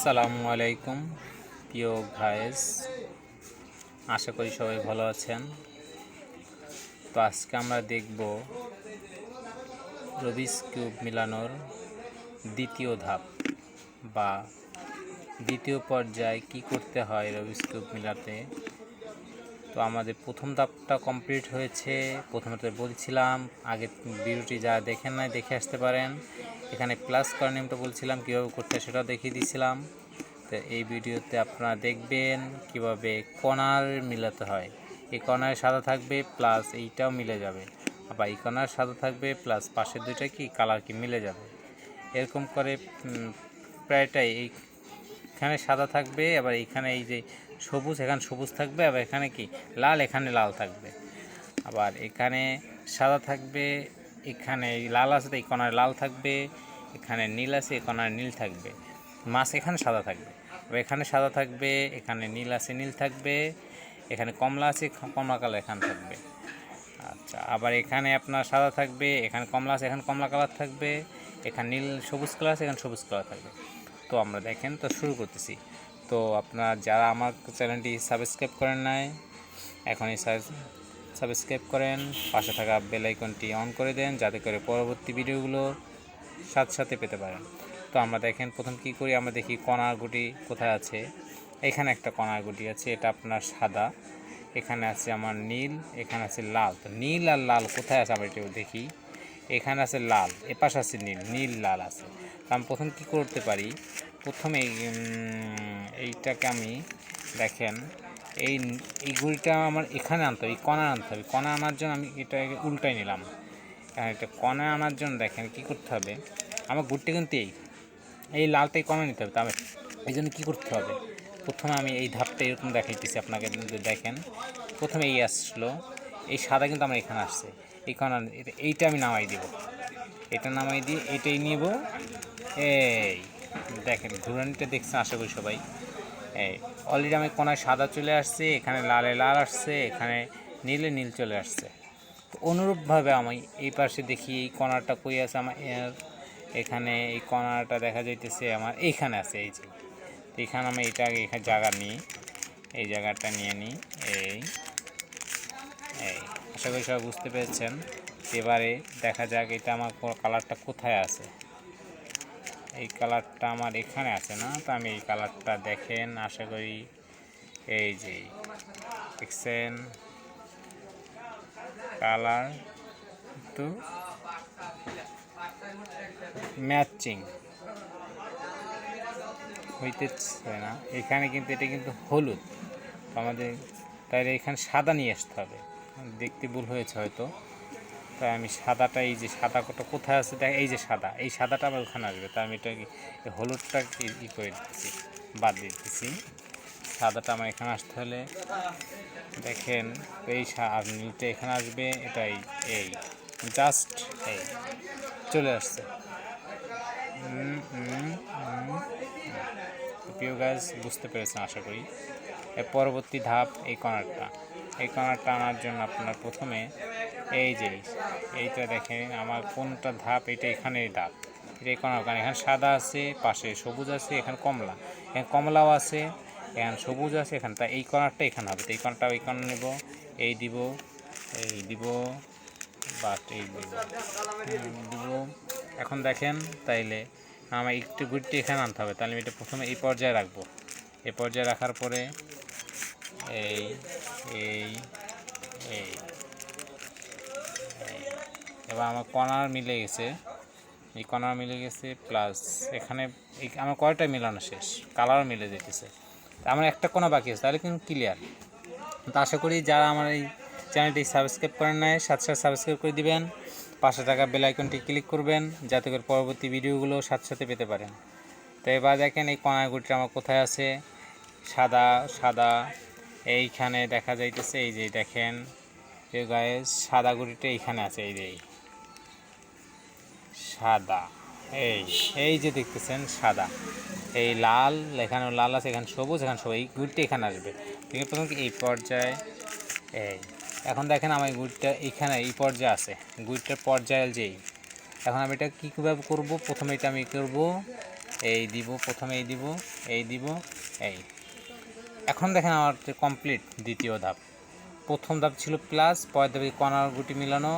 আসসালামু আলাইকুম, প্রিয় ভাইস। আশা করি সবাই ভালো আছেন। তো আজকে আমরা দেখব রবিস কিউব মিলানোর দ্বিতীয় ধাপ বা দ্বিতীয় পর্যায়ে কি করতে হয় রবিস কিউব মিলাতে। তো আমাদের প্রথম ধাপটা কমপ্লিট হয়েছে। প্রথমত বলছিলাম আগে ভিডিওটি যারা দেখেন নাই, দেখে আসতে পারেন। এখানে প্লাস করার নিয়মটা বলছিলাম, কীভাবে করতে সেটা দেখিয়ে দিয়েছিলাম তো এই ভিডিওতে আপনারা দেখবেন কীভাবে কণার মিলাতে হয়। এই কণায় সাদা থাকবে প্লাস এইটাও মিলে যাবে। আবার এই কণার সাদা থাকবে প্লাস পাশের দুইটা কি কালার কি মিলে যাবে। এরকম করে প্রায়টাই এই এখানে সাদা থাকবে, আবার এখানে এই যে সবুজ, এখানে সবুজ থাকবে, আবার এখানে কি? লাল, এখানে লাল থাকবে। আবার এখানে সাদা থাকবে এখানে এই লাল আছে এই কোনায় লাল থাকবে, এখানে নীল আছে, এই কোনায় নীল থাকবে। মাছ এখানে সাদা থাকবে। এখানে সাদা থাকবে, এখানে নীল আছে, নীল থাকবে। এখানে কমলা আছে কমলা কালার এখানে থাকবে। আচ্ছা আবার এখানে আপনার সাদা থাকবে, এখানে কমলা আছে, এখানে কমলা কালার থাকবে। এখানে নীল, সবুজ কালার আছে, এখানে সবুজ কালার থাকবে। তো আমরা দেখেন, তো শুরু করতেছি। তো আপনার যারা আমার চ্যানেলটি সাবস্ক্রাইব করেন নাই এখন এখনই সাবস্ক্রাইব করেন, পাশে থাকা বেল আইকনটি অন করে দেন যাতে করে পরবর্তী ভিডিওগুলো সাথে সাথে পেতে পারেন। তো আমরা দেখেন প্রথম কি করি, আমরা দেখি কণার গুটি কোথায় আছে। এখানে একটা কণার গুটি আছে, এটা আপনার সাদা। এখানে আছে আমার নীল, এখানে আছে লাল। তো নীল আর লাল কোথায় আছে? আমরা একটু দেখি। এখানে আছে লাল, এপাশে আছে নীল নীল, লাল আছে। তো আমি প্রথম কি করতে পারি? প্রথমে এইটাকে আমি দেখেন এই এই গুড়িটা আমার এখানে আনতে হবে কণা আনতে হবে। কণা আনার জন্য আমি এটা উল্টাই নিলাম। এটা কণা আনার জন্য দেখেন কি করতে হবে। আমার গুড়টা কিন্তু এই এই লালটাই কণা নিতে হবে তবে এই জন্য কী করতে হবে? প্রথমে আমি এই ধাপটা এরকম দেখাইতেছি আপনাকে দেখেন। প্রথমে এই আসলো, এই সাদা কিন্তু আমার এখানে আসছে। এই কণা এইটা আমি নামাই দিব। এটা নামাই দিয়ে, এটাই নিব। এই, দেখেন ঘুরানিটা দেখছেন আশা করি সবাই। এই অলরেডি আমি কোনায় সাদা চলে আসছে, এখানে লালে লাল আসছে, এখানে নীলে নীল চলে আসছে। অনুরূপভাবে আমি এই পাশে দেখি, এই কণাটা কই আছে আমার এখানে এই কণাটা দেখা যাইতেছে আমার, এইখানে আছে, এই যে। এখানে আমি এটা আগে এখানে জায়গা নিই, এই জায়গাটা নিয়ে নিই, এই এই। আশা করি সবাই বুঝতে পেরেছেন। এবারে দেখা যাক এটা আমার কালারটা কোথায় আছে। এই কালারটা আমার এখানে আছে না, তো আমি এই কালারটা দেখেন, আশা করি এই যে দেখছেন? কালার তো ম্যাচিং। হইতেছে না। এখানে কিন্তু এটা কিন্তু হলুদ। আমাদের তাই এখানে সাদা নিয়ে আসতে হবে। দেখতে ভুল হয়েছে হয়তো। তাই আমি সাদাটা, এই যে সাদা কটা কোথায় আছে? দেখ, এই যে সাদা, এই সাদাটা আবার ওখানে আসবে। তা আমি এটা হলুদটা ই- করে দিচ্ছি বাদ দিয়ে সাদাটা আমার এখানে আসতে হলে দেখেন, এই নীলটা এখানে আসবে এটাই এই জাস্ট এই, চলে আসছে। প্রিয় গাছ বুঝতে পেরেছেন, আশা করি। এর পরবর্তী ধাপ, এই কর্নারটা এই কর্নারটা আনার জন্য আপনার প্রথমে এই যে এইটা দেখেন আমার কোনটা ধাপ, এটা এখানে ধাপ। এটা কর্নার কারণ এখানে সাদা আছে, পাশে সবুজ আছে, এখানে কমলা। এখানে কমলাও আছে, এখানে সবুজ আছে, এখানে তা এই কর্নারটা এখানে হবে। তো এই কর্নারটা ওই কর্নার নেব, এই দিব এই দিব, বাট এই দিব দিব। এখন দেখেন তাইলে আমার একটু গুড়টি এখানে আনতে হবে তাহলে আমি এটা প্রথমে এই পর্যায়ে রাখব। এই পর্যায়ে রাখার পরে এই এই এবার আমার কর্নার মিলে গেছে। এই কর্নার মিলে গেছে প্লাস এখানে আমার কয়টা মিলানো শেষ? কালার মিলে যেতেছে। আমার একটা কোনা বাকি আছে, তাহলে কিন্তু ক্লিয়ার তো আশা করি যারা আমার এই চ্যানেলটি সাবস্ক্রাইব করেন নাই, সাথে সাথে সাবস্ক্রাইব করে দিবেন। পাশে থাকা বেল আইকনটি ক্লিক করবেন, যাতে করে পরবর্তী ভিডিওগুলো সাথে সাথে পেতে পারেন। তো এবার দেখেন এই কণাগুলিটা আমার কোথায় আছে? সাদা সাদা, এইখানে দেখা যাইতেছে, এই যে দেখেন। গায়ে সাদা গুড়িটা এইখানে আছে, এই যে। সাদা। এই এই যে দেখতেছেন, সাদা। এই লাল, এখানে লাল আছে, এখানে সবুজ এখানে সবুজ এই গুড়টা এখানে আসবে। ঠিক প্রথম এই পর্যায়ে, এই। এখন দেখেন আমার গুড়টা এইখানে এই পর্যায়ে আছে। গুড়টার পর্যায়ে যেই এখন আমি এটা কী কীভাবে করব? প্রথমে এটা আমি করব। এই দিব, প্রথমে এই দিব এই দিব, এই। এখন দেখেন আমার কমপ্লিট দ্বিতীয় ধাপ। প্রথম ধাপ ছিল প্লাস পরের ধাপে কণার গুটি মিলানো।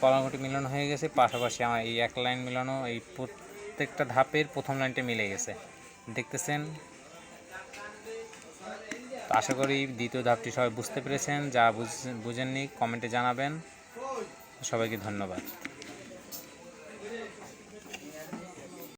কণার মিলন হয়ে গেছে, পাশাপাশি আমার এই এক লাইন মিলানো এই প্রত্যেকটা ধাপের প্রথম লাইনটা মিলে গেছে। দেখতেছেন? আশা করি দ্বিতীয় ধাপটি সবাই বুঝতে পেরেছেন। যা বুঝ- বুঝেননি, কমেন্টে জানাবেন। সবাইকে ধন্যবাদ।